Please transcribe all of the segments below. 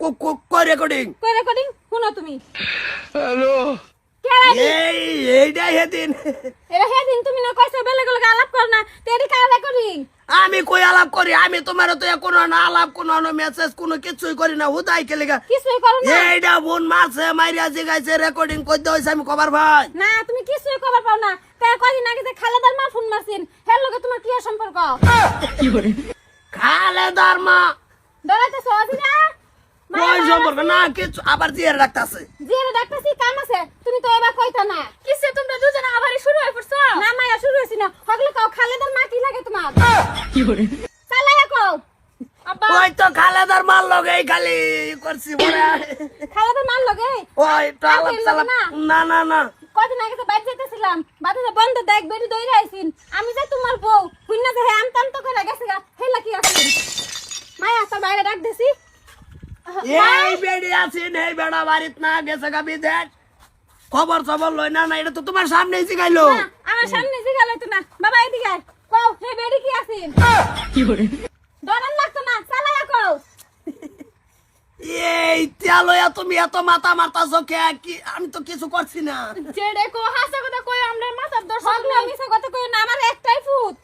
Recording কই recording শুনো তুমি। হ্যালো। এই এইটাই হেদিন এরা হেদিন তুমি না কইছো বেলেগ বেলেগ আলাপ কর না। তেরি কা রেকর্ডিং আমি কই আলাপ করি? আমি তোমার তো কোনো না আলাপ কোনো না মেসেজ কোনো কিছুই করি না। হুদাই খেলে গা। কিছুই করো না। এইটা বোন মারছে মাইরা জিগাইছে রেকর্ডিং করতে হয়েছে আমি কবার ভাই। না তুমি কিছুই খবর পাও না। তা কদিন আগে যে খালেদার মা ফোন মারছিন হের লগে তোমার কি সম্পর্ক? খালেদার মা। ডরাইতেছো আজিরা কই সম্পর্ক? না কিছু আবার জিয়ার রাখতাছে জিরে ডাক্তারছি কাম আছে। তুমি তো এবার কইতা না। কিসে তোমরা দুজনে আবার শুরু হয়ে পড়ছো? না মায়া শুরু হইছি না। হগলে কাও খালেদার মা কি লাগে তোমার? চালাইয়া কও। ওই তো খালেদার মার লগে এই খালি করছি বলে খালেদার মার লগে? ওই তো আলাপ আগে না। না না না। কদিন আগে তো বাইরে যেতেছিলাম বাড়িতে বন্ধ দেখ বেরি দইরা আইছিন আমি যে তোমার বউ হুইনা যে হে আমতাম তো করে গেছে গা হেলা কি আছিন মায়া তো বাইরে ডাক দেছি। এই বেড়ি আছেন এই বেড়া বাড়িত না গেছে গা বিদেশ খবর খবর লই না না এটা তো তোমার সামনেই শিখাইলো আমার সামনে জিগা লইতো না। বাবা এদিকে কও হে বেরি কি আছিন ডরান লাগতো না চালাইয়া কও। এই তেলয়া তুমি এত মাথা মারতাছো কে? কি আমি তো কিছু করছি না। জেডে কো হাসা কথা কই আমরা মাথার দর্শক মিছা কথা কই না আমার একটাই ফুট।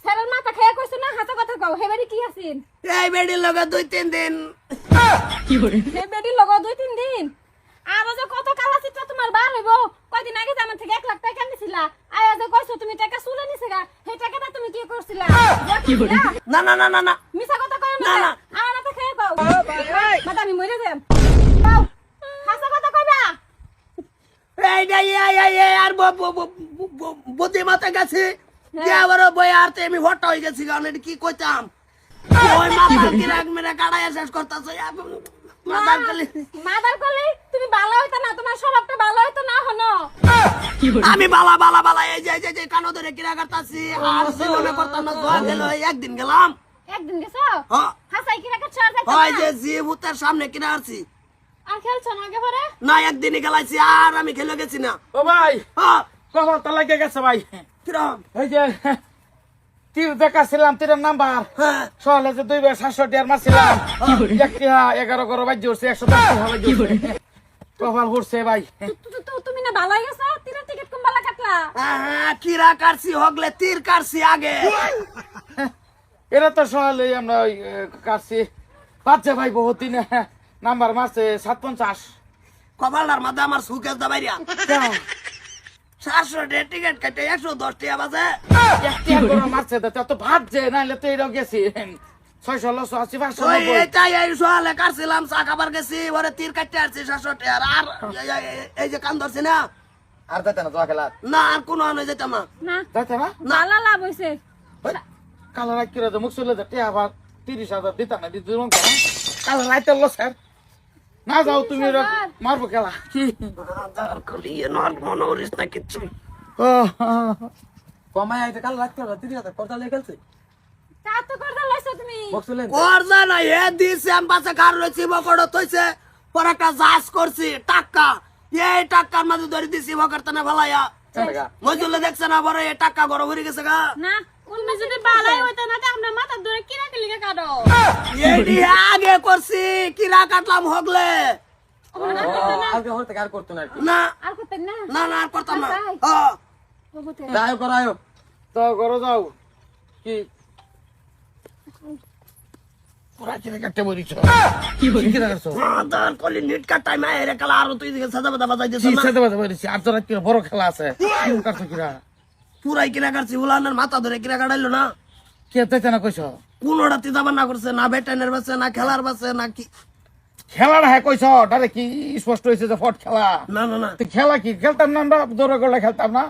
স্যারের মাথা খেয়ে কইছো না হাসা কথা কও। হে বেরি কি আছিন এই বেড়ির লগে দুই তিন দিন বেটি লগো দুই তিন দিন। আরও যে কত কালা চিত্র তোমার বার হইব কয়দিন আগে যে আমার থেকে এক লাখ টাকা নিছিলা আয়া যে কইছো তুমি টাকা চুলে নিছে সেই টাকাটা তুমি কি করছিলা? না না না না না মিছা কথা কই না, খেয়ে পাও। মাথা আমি মরে যাম। পাও। হাসা কথা কইবা এই যে এই এই এই আর ব- ব- ব- ব- ব- বুদ্ধি মাথা গেছে। যে আবার বই আর তো আমি হট হয়ে গেছি কারণ এটা কি কইতাম? ওই মাথা কিরাক মেরে কাড়াইয়া শেষ করতেছে? মাথা গলি মাদার কলি। তুমি ভালো হইতো না তোমার স্বভাবটা ভালো হইতো না হনো? আমি বালা বালা বালা এই যে এই যে, কানো ধরে কিরা করতাছি আর জীবনে করতাম না দোয়া গেল একদিন গেলাম। একদিন গেছো? হাসাই কি রাখা ছাড় যাইতো হয় যে? জিবুতের সামনে কিনা আসছি আর খেলছো না আগে পরে? না একদিনই গেলাইছি আর আমি খেলে গেছি না। ও ভাই হ্যাঁ কখন তো লাগে গেছে ভাই? কিরম? এই যে তীর দেখাছিলাম? তীরের নাম্বার। হ্যাঁ সহলে যে দুই বার সাতশো টিয়ার মারছিলাম। এগারো গরো বাজ্য উঠছে একশো কপাল উঠছে ভাই। তুমি না হয়ে গেছো? তিনের টিকিট কোন বালা কাটলা? কাটছি হগলে তীর কাটছি আগে। এরা তো সহলে আমরা ওই কাটছি। বাচ্চা ভাই বহুত দিন নাম্বার মারছে সাত পঞ্চাশ। কপালটার আমার সুকেশ দাবাইরা। সাতশো টাকা টিকিট কাটে একশো দশ টাকা বাজে। মারছে তো তো ভাবছে নাহলে তো এরাও গেছি। ছয়শো লশো আশি পাঁচশো এটাই এই সোয়ালে কাটছিলাম চা খাবার গেছি ওরে তীর কাটতে আসছি সাতশো টাকা। আর এই- যে কান ধরছি না। আর যাইতে না জোয়া খেলা? না আর কোনো আনে যেতাম না। না। যাইতে না? ভালো লাভ হইছে। কালো রাত কিরা মুখ চলে যাতে আবার তিরিশ হাজার দিতাম না দিতে কালো রাইতে লো স্যার। না যাও তুমি মারবো খেলা। মনে করিস না কিচ্ছু কমায় আইতে কাল রাখতে হবে তিরিশ হাজার। কর্তা লেগে খেলছে? দেখছে না বড় টাকা গড় ভরে গেছে গা। না তুমি যদি ভালোই হইতো না আমরা মাথার ধরে কিরা কি লিখে কাটো এডি আগে করছি কিরা কাটলাম হগলে। আজকে আর করতো না না। আর করতেন না? না না আর করতাম না। তাই? বাবুতে। যাই করায়ো তো যাও। কি? বড় খেলা আছে। কিরা? পুরাই কিরা কাটছি উলানের মাথা ধরে কিরা কাটাইলো না? কে না কইছ? কোনোটা তিতাবার না করছে না বেটানের বাসে না খেলার বাসে না কি খেলাটা হ্যাঁ কইছ ডারে কি স্পষ্ট হয়েছে যে ফট খেলা? না না না। খেলা কি? খেলতাম না আমরা দৌড়ে গড়লে খেলতাম না।